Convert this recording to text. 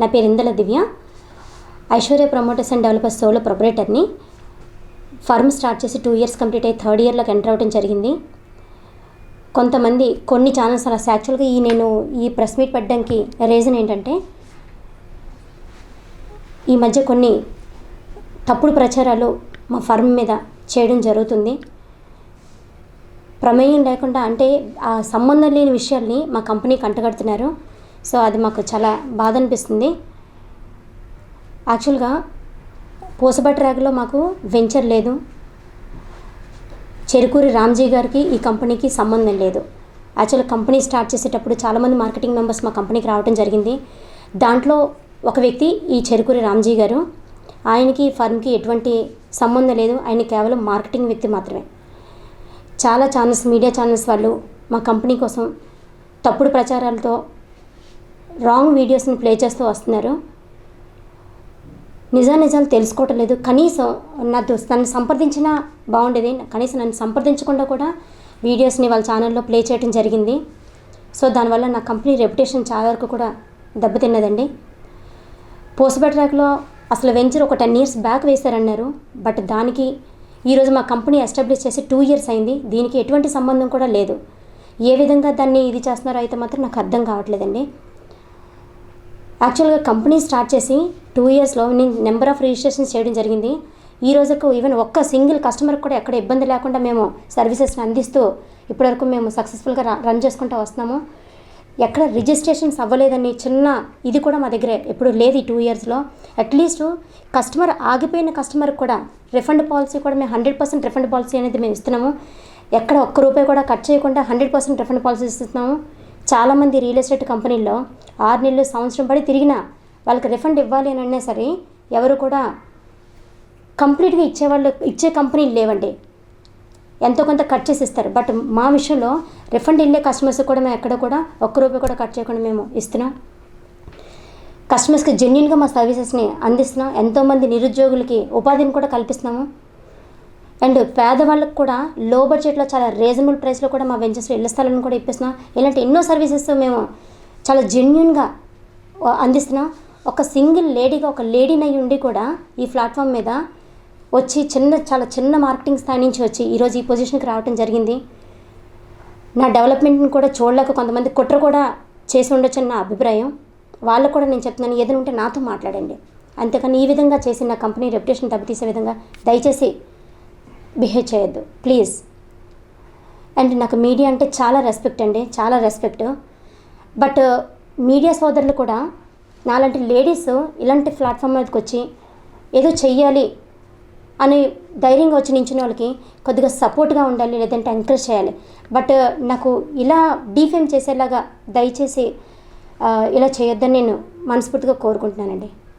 నా పేరు Indala Divya. Aishwarya promoters and developers solo ప్రొపరేటర్ని. Firm start చేసి టూ ఇయర్స్ కంప్లీట్ అయ్యి థర్డ్ ఇయర్లోకి ఎంటర్ అవ్వడం జరిగింది. కొంతమంది కొన్ని ఛానల్స్ అలా యాక్చువల్గా ఈ నేను ఈ ప్రెస్ మీట్ పెట్టడానికి రీజన్ ఏంటంటే ఈ మధ్య కొన్ని తప్పుడు ప్రచారాలు మా ఫర్మ్ మీద చేయడం జరుగుతుంది. ప్రమేయం లేకుండా అంటే ఆ సంబంధం లేని విషయాల్ని మా కంపెనీకి అంటగడుతున్నారు సో అది మాకు చాలా బాధ అనిపిస్తుంది. యాక్చువల్గా పూసబట్టి ర్యాగ్లో మాకు వెంచర్ లేదు. చెరుకూరి రామ్జీ గారికి ఈ కంపెనీకి సంబంధం లేదు. యాక్చువల్ కంపెనీ స్టార్ట్ చేసేటప్పుడు చాలామంది మార్కెటింగ్ మెంబర్స్ మా కంపెనీకి రావడం జరిగింది. దాంట్లో ఒక వ్యక్తి ఈ చెరుకూరి రామ్జీ గారు. ఆయనకి ఫర్మ్కి ఎటువంటి సంబంధం లేదు. ఆయన కేవలం మార్కెటింగ్ వ్యక్తి మాత్రమే. చాలా ఛానల్స్ మీడియా ఛానల్స్ వాళ్ళు మా కంపెనీ కోసం తప్పుడు ప్రచారాలతో రాంగ్ వీడియోస్ని ప్లే చేస్తూ వస్తున్నారు. నిజా నిజాలు తెలుసుకోవటం లేదు. కనీసం నాతో నన్ను సంప్రదించినా బాగుండేది కనీసం నన్ను సంప్రదించకుండా కూడా వీడియోస్ని వాళ్ళ ఛానల్లో ప్లే చేయడం జరిగింది. సో దానివల్ల నా కంపెనీ రెప్యుటేషన్ చాలా వరకు కూడా దెబ్బతిన్నదండి. పోస్ట్బెట్రాక్లో అసలు వెంచర్ ఒక టెన్ ఇయర్స్ బ్యాక్ వేశారన్నారు. బట్ దానికి ఈరోజు మా కంపెనీ ఎస్టాబ్లిష్ చేసి టూ ఇయర్స్ అయింది. దీనికి ఎటువంటి సంబంధం కూడా లేదు. ఏ విధంగా దాన్ని ఇది చేస్తున్నారో అయితే మాత్రం నాకు అర్థం కావట్లేదండి. యాక్చువల్గా కంపెనీ స్టార్ట్ చేసి టూ ఇయర్స్లో నేను నెంబర్ ఆఫ్ రిజిస్ట్రేషన్స్ చేయడం జరిగింది. ఈ రోజుకు ఈవెన్ ఒక్క సింగిల్ కస్టమర్ కూడా ఎక్కడ ఇబ్బంది లేకుండా మేము సర్వీసెస్ని అందిస్తూ ఇప్పటివరకు మేము సక్సెస్ఫుల్గా రన్ చేసుకుంటూ వస్తున్నాము. ఎక్కడ రిజిస్ట్రేషన్స్ అవ్వలేదని చిన్న ఇది కూడా మా దగ్గర ఎప్పుడు లేదు ఈ టూ ఇయర్స్లో అట్లీస్ట్ కస్టమర్ ఆగిపోయిన కస్టమర్కి కూడా రిఫండ్ పాలసీ కూడా మేము హండ్రెడ్ పర్సెంట్ రిఫండ్ పాలసీ అనేది మేము ఇస్తున్నాము. ఎక్కడ ఒక్క రూపాయి కూడా కట్ చేయకుండా హండ్రెడ్ పర్సెంట్ రిఫండ్ పాలసీ ఇస్తున్నాము. చాలామంది రియల్ ఎస్టేట్ కంపెనీల్లో ఆరు నెలలు సంవత్సరం పడి తిరిగినా వాళ్ళకి రిఫండ్ ఇవ్వాలి అని అన్నా సరే ఎవరు కూడా కంప్లీట్గా ఇచ్చేవాళ్ళు ఇచ్చే కంపెనీలు లేవండి. ఎంతో కొంత కట్ చేసి ఇస్తారు బట్ మా విషయంలో రిఫండ్ వెళ్ళే కస్టమర్స్ కూడా మేము ఎక్కడ కూడా ఒక్క రూపాయి కూడా కట్ చేయకుండా మేము ఇస్తున్నాం. కస్టమర్స్కి జెన్యున్గా మా సర్వీసెస్ని అందిస్తున్నాం. ఎంతోమంది నిరుద్యోగులకి ఉపాధిని కూడా కల్పిస్తున్నాము. అండ్ పేదవాళ్ళకు కూడా లో బడ్జెట్లో చాలా రీజనబుల్ ప్రైస్లో కూడా మా వెంచర్స్లో ఇళ్ళ స్థలాలను కూడా ఇప్పిస్తున్నాం. ఇలాంటి ఎన్నో సర్వీసెస్ మేము చాలా జెన్యున్గా అందిస్తున్నాం. ఒక సింగిల్ లేడీగా ఒక లేడీని అయి ఉండి కూడా ఈ ప్లాట్ఫామ్ మీద వచ్చి చిన్న చాలా చిన్న మార్కెటింగ్ స్థాయి నుంచి వచ్చి ఈరోజు ఈ పొజిషన్కి రావడం జరిగింది. నా డెవలప్మెంట్ని కూడా చూడలేక కొంతమంది కుట్ర కూడా చేసి ఉండొచ్చు నా అభిప్రాయం. వాళ్ళకు కూడా నేను చెప్తున్నాను ఏదైనా ఉంటే నాతో మాట్లాడండి. అంతేకాని ఈ విధంగా చేసి నా కంపెనీ రెప్యుటేషన్ దెబ్బతీసే విధంగా దయచేసి బిహేవ్ చేయొద్దు. ప్లీజ్. అండ్ నాకు మీడియా అంటే చాలా రెస్పెక్ట్ అండి. చాలా రెస్పెక్ట్. బట్ మీడియా సోదరులు కూడా నాలాంటి లేడీస్ ఇలాంటి ప్లాట్ఫామ్ మీదకి వచ్చి ఏదో చెయ్యాలి అని ధైర్యంగా వచ్చి నించిన వాళ్ళకి కొద్దిగా సపోర్ట్గా ఉండాలి లేదంటే ఎంకరేజ్ చేయాలి. బట్ నాకు ఇలా డీఫేమ్ చేసేలాగా దయచేసి ఇలా చేయొద్దని నేను మనస్ఫూర్తిగా కోరుకుంటున్నానండి.